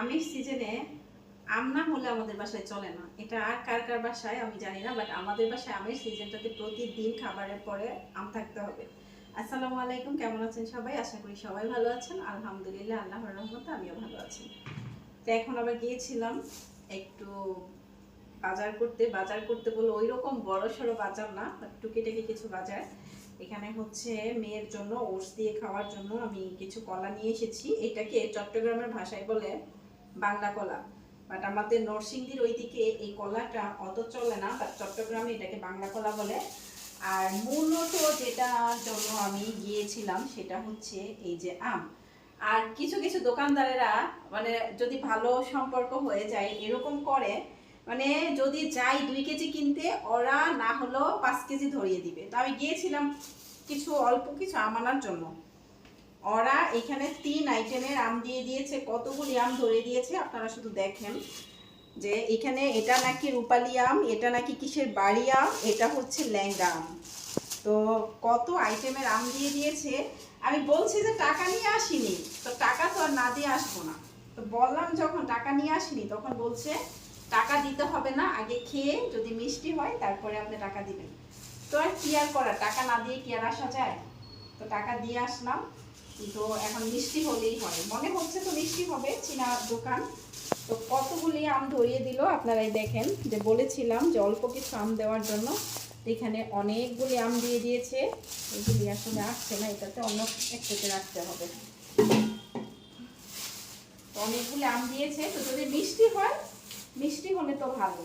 আমের সিজনে আম না হলে আমাদের বাসায় চলে না। এটা আর কার কার বাসায় আমি জানি না বাট আমাদের বাসায় আমের সিজনটাতে প্রতিদিন খাবারের পরে আম থাকতে হবে। আসসালামু আলাইকুম, কেমন আছেন সবাই? আশা করি সবাই ভালো আছেন। আলহামদুলিল্লাহ, আল্লাহর রহমতে আমিও ভালো আছি। তো এখন আবার গিয়েছিলাম একটু বাজার করতে। বাজার করতে বলে ওই রকম বড় সড়ো বাজার না টুকিটাকি কিছু বাজার। এখানে হচ্ছে মেয়ের জন্য ওটস দিয়ে খাওয়ার জন্য আমি কিছু কলা নিয়ে এসেছি। এটাকে চট্টগ্রামের ভাষায় বলে বাংলা কলা। বাট আমাদের নরসিংদীর ওইদিকে এই কলাটা অত চলে না বাট চট্টগ্রামে এটাকে বাংলা কলা বলে। আর মূলত যেটা জন্য আমি গিয়েছিলাম সেটা হচ্ছে এই যে আম। আর কিছু কিছু দোকানদারেরা মানে যদি ভালো সম্পর্ক হয়ে যায়, এরকম করে মানে যদি যাই দুই কেজি কিনতে, ওরা না হলেও পাঁচ কেজি ধরিয়ে দিবে। তো আমি গিয়েছিলাম কিছু, অল্প কিছু আম আনার জন্য। ওরা এখানে তিন আইটেমের আম দিয়ে দিয়েছে, কতগুলি আম ধরে দিয়েছে, আপনারা শুধু দেখেন যে এখানে এটা নাকি রূপালি আম, এটা নাকি কিসের বাড়ি আম, এটা হচ্ছে ল্যাংড়া আম। তো কত আইটেমের আম দিয়ে দিয়েছে, আমি বলছি যে টাকা নিয়ে আসিনি, তো টাকা তো আর না দিয়ে আসব না। তো বললাম যখন টাকা নিয়ে আসিনি, তখন বলছে, টাকা দিতে হবে না, আগে খেয়ে যদি মিষ্টি হয়, তারপরে আপনি টাকা দিবেন। তো আর কি আর করা টাকা না দিয়ে কি আর আসা যায়? তো টাকা দিয়ে আসলাম। তো এখন মিষ্টি হলেই হয়। মনে হচ্ছে তো মিষ্টি হবে, চীনা দোকান। তো কতগুলি আম ধরিয়ে দিল, আপনারাই দেখেন। যে বলেছিলাম যে অল্প কিছু আম দেওয়ার জন্য এখানে অনেকগুলি আম দিয়ে দিয়েছে। এগুলি আসলে আসছে না, এটাতে অন্য একটাতে রাখতে হবে। অনেকগুলি আম দিয়েছে, তো যদি মিষ্টি হয়, মিষ্টি হলে তো ভালো।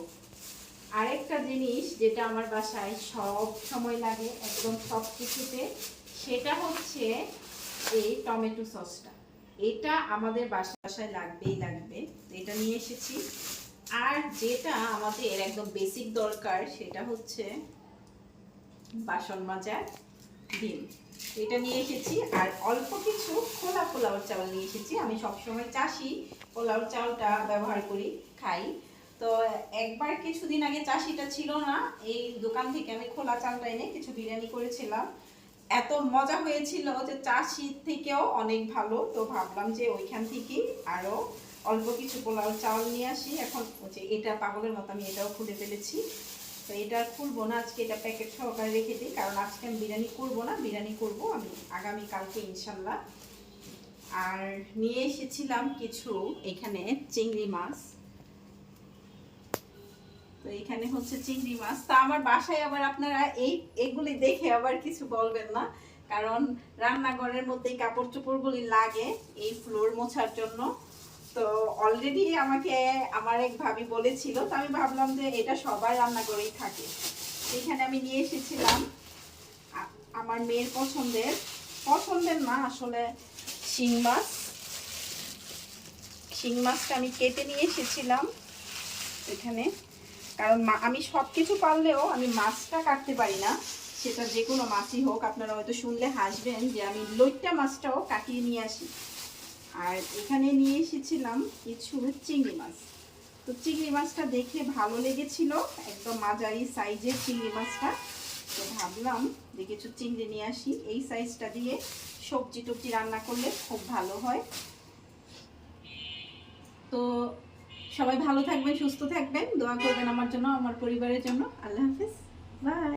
আরেকটা জিনিস যেটা আমার বাসায় সব সময় লাগে, একদম সব কিছুতে সেটা হচ্ছে এই টমেটো সসটা। এটা আমাদের বাসায় লাগবেই লাগবে। এটা নিয়ে এসেছি। আর যেটা আমাদের একদম বেসিক দরকার, সেটা হচ্ছে বাসন মাজার ডিম। এটা নিয়ে এসেছি। আর অল্প কিছু খোলা পোলাওর চাল নিয়ে এসেছি। আমি সবসময় চাষি পোলাওর চালটা ব্যবহার করি, খাই। তো একবার কিছুদিন আগে চাষিটা ছিল না, এই দোকান থেকে আমি খোলা চালটা এনে কিছু বিরিয়ানি করেছিলাম। এত মজা হয়েছিল যে চা শীত থেকেও অনেক ভালো, তো ভাবলাম যে ওইখান থেকেই আরও অল্প কিছু পোলাও চাল নিয়ে আসি। এখন হচ্ছে এটা পাগলের মতো, আমি এটাও খুলে ফেলেছি। তো এটা খুলবো না, আজকে এটা প্যাকেট সহকারে রেখে দিই, কারণ আজকে আমি বিরিয়ানি করব না, বিরিয়ানি করব আমি আগামী কালকে ইনশাল্লাহ। আর নিয়ে এসেছিলাম কিছু এখানে চিংড়ি মাছ। তো এখানে হচ্ছে চিংড়ি মাছ। তা আমার বাসায় আবার আপনারা এই, এগুলি দেখে আবার কিছু বলবেন না, কারণ রান্নাঘরের মধ্যে কাপড় চোপড়গুলি লাগে এই ফ্লোর মোছার জন্য। তো অলরেডি আমাকে, আমার এক ভাবি বলেছিল, তো আমি ভাবলাম যে এটা সবার রান্নাঘরেই থাকে। এখানে আমি নিয়ে এসেছিলাম আমার মেয়ের পছন্দের পছন্দের না, আসলে শিং মাছ। শিং মাছটা আমি কেটে নিয়ে এসেছিলাম এখানে। কারণ আমি সব কিছু পারলেও আমি মাছটা কাটতে পারি না। সেটা যে কোনো মাছই হোক, আপনারা হয়তো শুনলে হাসবেন যে আমি লইট্টা মাছটাও কাটিয়ে নিয়ে আসি। আর এখানে নিয়ে এসেছিলাম কিছু চিংড়ি মাছ। তো চিংড়ি মাছটা দেখে ভালো লেগেছিল, একদম মাঝারি সাইজের চিংড়ি মাছটা। তো ভাবলাম যে কিছু চিংড়ি নিয়ে আসি। এই সাইজটা দিয়ে সবজি টবজি রান্না করলে খুব ভালো হয়। তো সবাই ভালো থাকবেন, সুস্থ থাকবেন। দোয়া করবেন আমার জন্য, আমার পরিবারের জন্য। আল্লাহ হাফিজ। বাই।